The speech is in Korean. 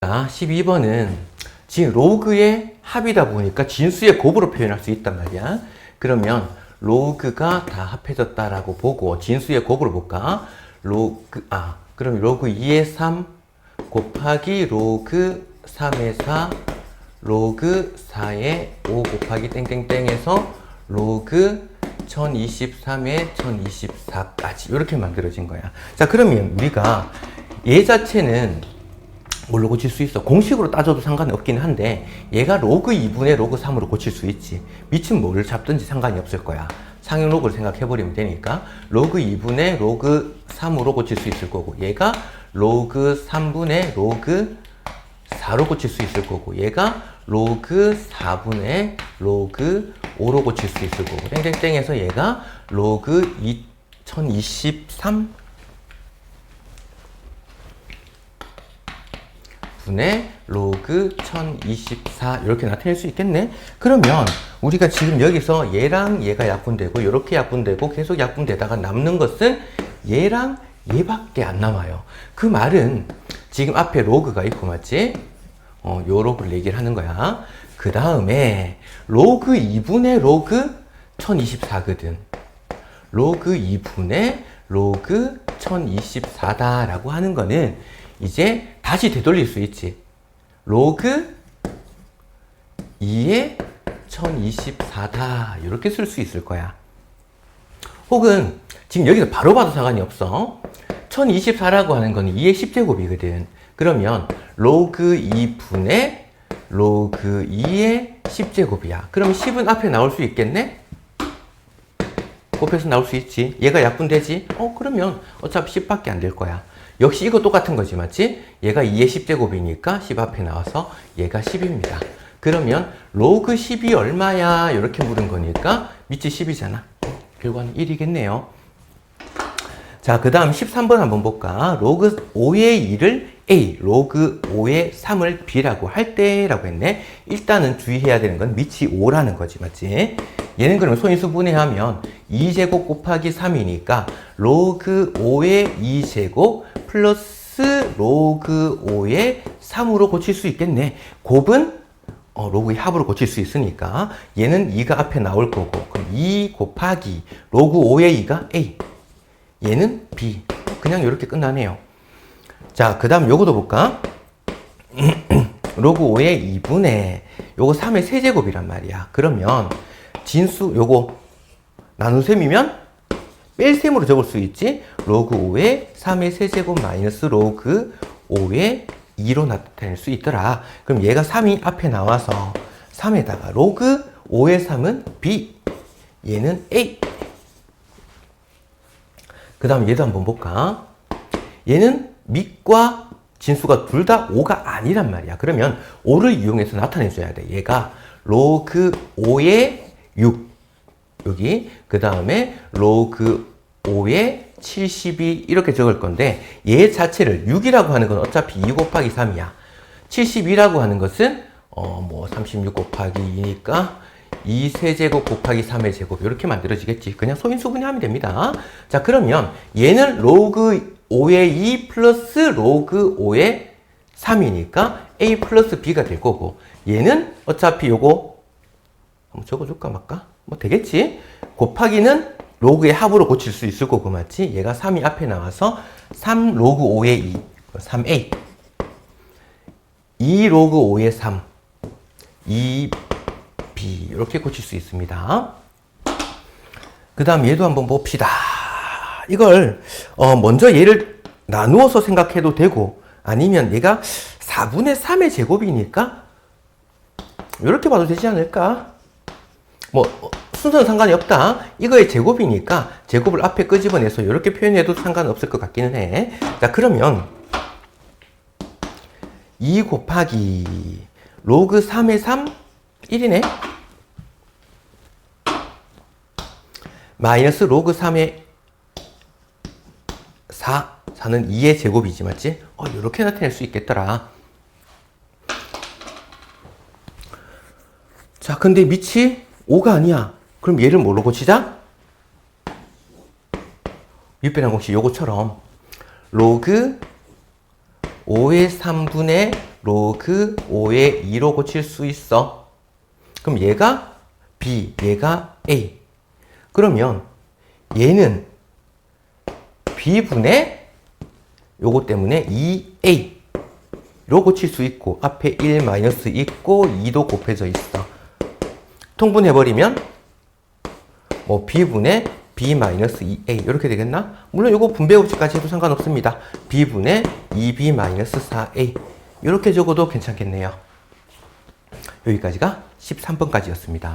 자, 12번은 지금 로그의 합이다 보니까 진수의 곱으로 표현할 수 있단 말이야. 그러면 로그가 다 합해졌다라고 보고 진수의 곱으로 볼까? 로그 아, 그럼 로그 2의 3 곱하기 로그 3의 4 로그 4의 5 곱하기 땡땡땡에서 로그 1023의 1024까지 이렇게 만들어진 거야. 자, 그러면 우리가 얘 자체는 뭘로 고칠 수 있어? 공식으로 따져도 상관이 없긴 한데 얘가 로그 2분의 로그 3으로 고칠 수 있지 밑은 뭐를 잡든지 상관이 없을 거야 상형 로그를 생각해버리면 되니까 로그 2분의 로그 3으로 고칠 수 있을 거고 얘가 로그 3분의 로그 4로 고칠 수 있을 거고 얘가 로그 4분의 로그 5로 고칠 수 있을 거고 땡땡땡에서 얘가 로그 2023 분의 로그 1024 이렇게 나타낼 수 있겠네. 그러면 우리가 지금 여기서 얘랑 얘가 약분되고 이렇게 약분되고 계속 약분되다가 남는 것은 얘랑 얘밖에 안 남아요. 그 말은 지금 앞에 로그가 있고 맞지? 어, 요 로그를 얘기를 하는 거야. 그 다음에 로그 2분의 로그 1024거든. 로그 2분의 로그 1024다라고 하는 거는 이제 다시 되돌릴 수 있지. 로그 2의 1024다. 이렇게 쓸 수 있을 거야. 혹은 지금 여기서 바로 봐도 상관이 없어. 1024라고 하는 거는 2의 10제곱이거든. 그러면 로그 2분의 로그 2의 10제곱이야. 그럼 10은 앞에 나올 수 있겠네? 곱해서 나올 수 있지. 얘가 약분되지? 어, 그러면 어차피 10밖에 안 될 거야. 역시 이거 똑같은 거지, 맞지? 얘가 2의 10제곱이니까 10 앞에 나와서 얘가 10입니다. 그러면 로그 10이 얼마야? 이렇게 물은 거니까 밑이 10이잖아. 결과는 1이겠네요. 자, 그 다음 13번 한번 볼까? 로그 5의 2를 A, 로그 5의 3을 B라고 할 때라고 했네. 일단은 주의해야 되는 건 밑이 5라는 거지, 맞지? 얘는 그러면 소인수 분해하면 2제곱 곱하기 3이니까 로그 5의 2제곱 플러스 로그 5의 3으로 고칠 수 있겠네. 곱은 어, 로그의 합으로 고칠 수 있으니까 얘는 2가 앞에 나올 거고 그럼 2 곱하기 로그 5의 2가 A 얘는 B 그냥 이렇게 끝나네요. 자, 그 다음 요거도 볼까? 로그 5의 2분의 요거 3의 세제곱이란 말이야. 그러면 진수 요거 나눗셈이면 뺄셈으로 적을 수 있지. 로그 5의 3의 세제곱 마이너스 로그 5의 2로 나타낼 수 있더라. 그럼 얘가 3이 앞에 나와서 3에다가 로그 5의 3은 B, 얘는 A. 그 다음 얘도 한번 볼까? 얘는 밑과 진수가 둘 다 5가 아니란 말이야. 그러면 5를 이용해서 나타내줘야 돼. 얘가 로그 5의 6. 여기. 그 다음에 로그 5의 72 이렇게 적을 건데 얘 자체를 6이라고 하는 건 어차피 2 곱하기 3이야. 72라고 하는 것은 어 뭐 36 곱하기 2니까 2 세제곱 곱하기 3의 제곱 이렇게 만들어지겠지. 그냥 소인수 분해 하면 됩니다. 자 그러면 얘는 로그 5의 2 플러스 로그 5의 3이니까 a 플러스 b가 될 거고 얘는 어차피 요거 한번 적어줄까 말까? 뭐 되겠지? 곱하기는 로그의 합으로 고칠 수 있을 거고 맞지? 얘가 3이 앞에 나와서 3 로그 5의 2 3a 2 로그 5의 3 2b 이렇게 고칠 수 있습니다. 그 다음 얘도 한번 봅시다. 이걸 어 먼저 얘를 나누어서 생각해도 되고 아니면 얘가 4분의 3의 제곱이니까 이렇게 봐도 되지 않을까? 뭐 어, 순서는 상관이 없다. 이거의 제곱이니까 제곱을 앞에 끄집어내서 이렇게 표현해도 상관없을 것 같기는 해. 자 그러면 2 곱하기 로그 3의 3 1이네. 마이너스 로그 3의 4 4는 2의 제곱이지 맞지? 어 이렇게 나타낼 수 있겠더라. 자 근데 밑이 5가 아니야. 그럼 얘를 뭘로 고치자? 밑변환 공식 요거처럼 로그 5의 3분의 로그 5의 2로 고칠 수 있어. 그럼 얘가 B, 얘가 A. 그러면 얘는 B분의 요거 때문에 2A로 고칠 수 있고 앞에 1 마이너스 있고 2도 곱해져 있어. 통분해버리면 뭐 B분의 B 마이너스 2A 이렇게 되겠나? 물론 이거 분배 법칙까지 해도 상관없습니다. B분의 2B 마이너스 4A 이렇게 적어도 괜찮겠네요. 여기까지가 13번까지였습니다.